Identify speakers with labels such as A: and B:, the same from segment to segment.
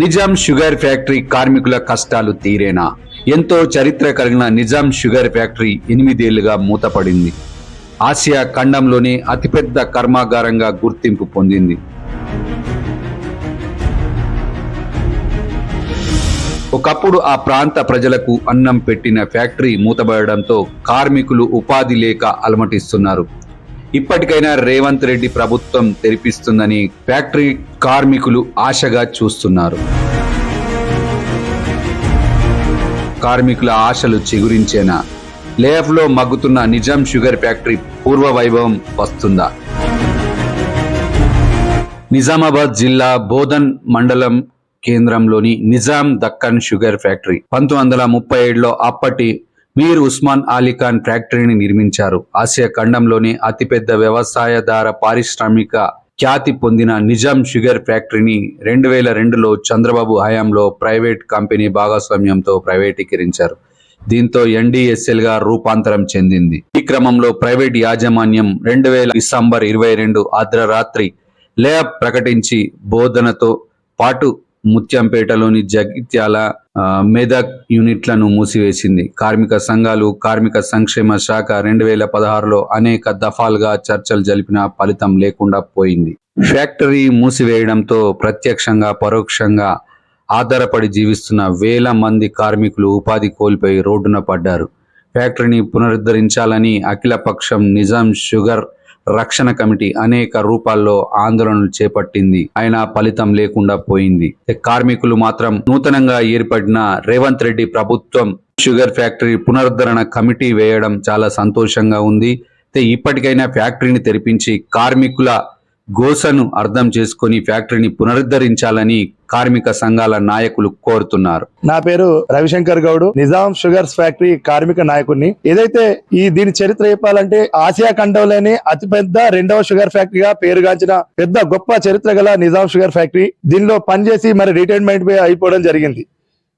A: Nizam sugar factory కార్మికుల కష్టాలు తీరేనా? ఎంతో చరిత్ర కలిగిన నిజాం షుగర్ ఫ్యాక్టరీ ఎనిమిదేళ్ళుగా మూతపడింది. ఆసియా ఖండంలోనే అతిపెద్ద కర్మాగారంగా గుర్తింపు పొందింది. ఒకప్పుడు ఆ ప్రాంత ప్రజలకు అన్నం పెట్టిన ఫ్యాక్టరీ మూతబడడంతో కార్మికులు ఉపాధి లేక అలమటిస్తున్నారు. ఇప్పటికైనా రేవంత్ రెడ్డి ప్రభుత్వం తెరిపిస్తుందని ఫ్యాక్టరీ కార్మికులు ఆశగా చూస్తున్నారు. కార్మికుల ఆశలు చిగురించేనా? లేఫ్లో మగ్గుతున్న నిజాం షుగర్ ఫ్యాక్టరీ పూర్వ వైభవం వస్తుందా? నిజామాబాద్ జిల్లా బోధన్ మండలం కేంద్రంలోని నిజాం దక్కన్ షుగర్ ఫ్యాక్టరీ పంతొమ్మిది వందల ముప్పై ఏడులో అప్పటి మీర్ ఉస్మాన్ అలీ ఖాన్ ఫ్యాక్టరీని నిర్మించారు. ఆసియా ఖండంలోని అతిపెద్ద వ్యవసాయదార పారిశ్రామిక ఖ్యాతి పొందిన నిజాం షుగర్ ఫ్యాక్టరీని రెండు వేల రెండులో చంద్రబాబు హయాంలో ప్రైవేట్ కంపెనీ భాగస్వామ్యంతో ప్రైవేటీకరించారు. దీంతో ఎన్డీఎస్ఎల్గా రూపాంతరం చెందింది. ఈ క్రమంలో ప్రైవేట్ యాజమాన్యం రెండు వేల డిసెంబర్ ఇరవై రెండు అర్ధరాత్రి లేఅప్ ప్రకటించి బోధనతో పాటు ముత్యంపేటలోని జగిత్యాల మెదక్ యూనిట్లను మూసివేసింది. కార్మిక సంఘాలు కార్మిక సంక్షేమ శాఖ రెండు వేల పదహారులో అనేక దఫాలుగా చర్చలు జరిపిన ఫలితం లేకుండా పోయింది. ఫ్యాక్టరీ మూసివేయడంతో ప్రత్యక్షంగా పరోక్షంగా ఆధారపడి జీవిస్తున్న వేల మంది కార్మికులు ఉపాధి కోల్పోయి రోడ్డున పడ్డారు. ఫ్యాక్టరీని పునరుద్ధరించాలని అఖిలపక్షం నిజాం షుగర్ రక్షణ కమిటీ అనేక రూపాల్లో ఆందోళనలు చేపట్టింది. అయినా ఫలితం లేకుండా పోయింది. కార్మికులు మాత్రం నూతనంగా ఏర్పడిన రేవంత్ రెడ్డి ప్రభుత్వం షుగర్ ఫ్యాక్టరీ పునరుద్ధరణ కమిటీ వేయడం చాలా సంతోషంగా ఉంది. ఇప్పటికైనా ఫ్యాక్టరీని తెరిపించి కార్మికుల గోసను అర్థం చేసుకొని ఫ్యాక్టరీని పునరుద్ధరించాలని కార్మిక సంఘాల నాయకులు కోరుతున్నారు.
B: నా పేరు రవిశంకర్ గౌడ్. నిజాం షుగర్స్ ఫ్యాక్టరీ కార్మిక నాయకుడిని. ఏదైతే ఈ దీని చరిత్ర చెప్పాలంటే ఆసియా ఖండంలోనే అతిపెద్ద రెండవ షుగర్ ఫ్యాక్టరీగా పేరుగాంచిన పెద్ద గొప్ప చరిత్ర గల నిజాం షుగర్ ఫ్యాక్టరీ దీనిలో పనిచేసి మరి రిటైర్మెంట్ అయిపోవడం జరిగింది.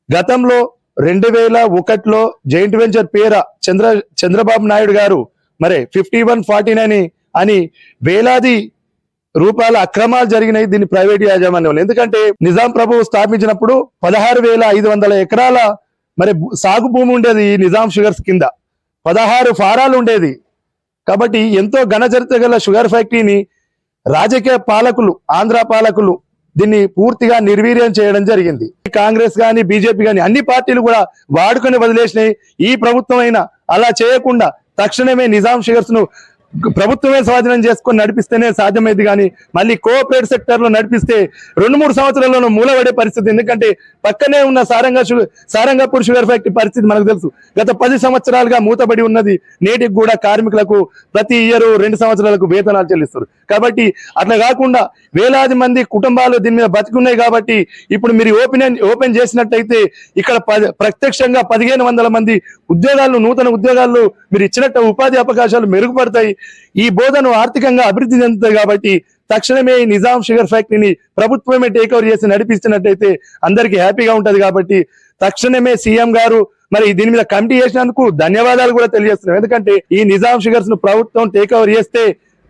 B: గతంలో రెండు వేల ఒకటిలో జైంట్ వెంచర్ పేర చంద్ర చంద్రబాబు నాయుడు గారు మరి ఫిఫ్టీ వన్ ఫార్టీ నైన్ అని వేలాది రూపాయల అక్రమాలు జరిగినాయి దీన్ని ప్రైవేట్ యాజమాన్యంలో ఎందుకంటే నిజాం ప్రభువు స్థాపించినప్పుడు పదహారు వేల ఐదు వందల ఎకరాల మరి సాగు భూమి ఉండేది నిజాం షుగర్స్ కింద. పదహారు ఫారాలు ఉండేది. కాబట్టి ఎంతో ఘన చరిత్ర గల షుగర్ ఫ్యాక్టరీని రాజకీయ పాలకులు ఆంధ్ర పాలకులు దీన్ని పూర్తిగా నిర్వీర్యం చేయడం జరిగింది. కాంగ్రెస్ కానీ బీజేపీ కానీ అన్ని పార్టీలు కూడా వాడుకొని వదిలేసినాయి. ఈ ప్రభుత్వం అయినా అలా చేయకుండా తక్షణమే నిజాం షుగర్స్ను ప్రభుత్వమే స్వాధీనం చేసుకొని నడిపిస్తేనే సాధ్యమైంది కానీ మళ్ళీ కోఆపరేట్ సెక్టర్లో నడిపిస్తే రెండు మూడు సంవత్సరాల్లోనూ మూలపడే పరిస్థితి. ఎందుకంటే పక్కనే ఉన్న సారంగా షుగర్ సారంగపూర్ షుగర్ ఫ్యాక్టరీ పరిస్థితి మనకు తెలుసు. గత పది సంవత్సరాలుగా మూతబడి ఉన్నది. నేటికి కూడా కార్మికులకు ప్రతి ఇయర్ రెండు సంవత్సరాలకు వేతనాలు చెల్లిస్తారు. కాబట్టి అట్లా కాకుండా వేలాది మంది కుటుంబాలు దీని మీద బతికున్నాయి కాబట్టి ఇప్పుడు మీరు ఓపెన్ ఓపెన్ చేసినట్టయితే ఇక్కడ ప- ప్రత్యక్షంగా పదిహేను వందల మంది ఉద్యోగాలు నూతన ఉద్యోగాలు మీరు ఇచ్చినట్టు ఉపాధి అవకాశాలు మెరుగుపడతాయి. ఈ బోధను ఆర్థికంగా అభివృద్ధి చెందుతుంది కాబట్టి తక్షణమే ఈ నిజాం షుగర్ ఫ్యాక్టరీని ప్రభుత్వమే టేక్ ఓవర్ చేసి నడిపిస్తున్నట్టయితే అందరికీ హ్యాపీగా ఉంటది కాబట్టి తక్షణమే సీఎం గారు మరి దీని మీద కమిటీ చేసినందుకు ధన్యవాదాలు కూడా తెలియజేస్తున్నాం. ఎందుకంటే ఈ నిజాం షుగర్స్ను ప్రభుత్వం టేక్ ఓవర్ చేస్తే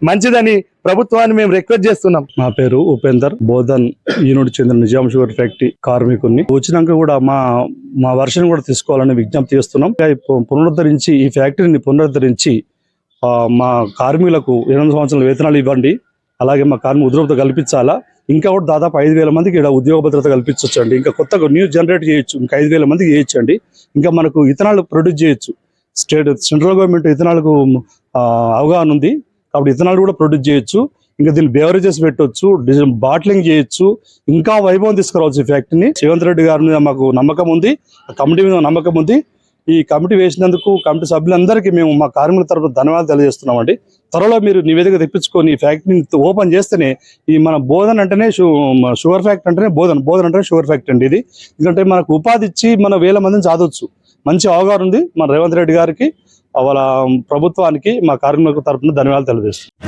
B: మంచిదని ప్రభుత్వాన్ని మేము రిక్వెస్ట్ చేస్తున్నాం.
C: నా పేరు ఉపేందర్. బోధన్ యూనిట్ చెందిన నిజాం షుగర్ ఫ్యాక్టరీ కార్మికుడిని వచ్చినాక కూడా మా మా వర్షన్ కూడా తీసుకోవాలని విజ్ఞప్తి చేస్తున్నాం. పునరుద్ధరించి ఈ ఫ్యాక్టరీని పునరుద్ధరించి మా కార్మికులకు ఎనిమిది సంవత్సరాల వేతనాలు ఇవ్వండి. అలాగే మా కార్మిక ఉద్యోగత కల్పించాలా? ఇంకా కూడా దాదాపు ఐదు వేల మందికి ఇక్కడ ఉద్యోగ భద్రత కల్పించవచ్చు అండి ఇంకా కొత్తగా న్యూ జనరేట్ చేయొచ్చు. ఇంకా ఐదు వేల మందికి చేయొచ్చు అండి ఇంకా మనకు ఇథనాల్ ప్రొడ్యూస్ చేయొచ్చు. స్టేట్ సెంట్రల్ గవర్నమెంట్ ఇథనాల్కు ఆ, అవగాహన ఉంది. కాబట్టి ఇథనాల్ కూడా ప్రొడ్యూస్ చేయొచ్చు. ఇంకా దీన్ని బేవరేజెస్ పెట్టొచ్చు. డిజైన్ బాట్లింగ్ చేయొచ్చు. ఇంకా వైభవం తీసుకురావచ్చు ఈ ఫ్యాక్టరీని. రేవంత్ రెడ్డి గారి మీద మాకు నమ్మకం ఉంది. ఆ కమిటీ మీద నమ్మకం ఉంది. ఈ కమిటీ వేసినందుకు కమిటీ సభ్యులందరికీ మేము మా కార్మికుల తరపున ధన్యవాదాలు తెలియజేస్తున్నామండి. త్వరలో మీరు నివేదిక తెప్పించుకొని ఫ్యాక్టరీని ఓపెన్ చేస్తేనే ఈ మన బోధన అంటేనే షుగర్ ఫ్యాక్టరీ అంటేనే బోధన బోధన అంటేనే షుగర్ ఫ్యాక్టరీ అండి ఇది. ఎందుకంటే మనకు ఉపాధి ఇచ్చి మన వేల మందిని చదవచ్చు మంచి అవగాహన ఉంది. మన రేవంత్ రెడ్డి గారికి వాళ్ళ ప్రభుత్వానికి మా కార్మికుల తరపున ధన్యవాదాలు తెలియజేస్తున్నాం.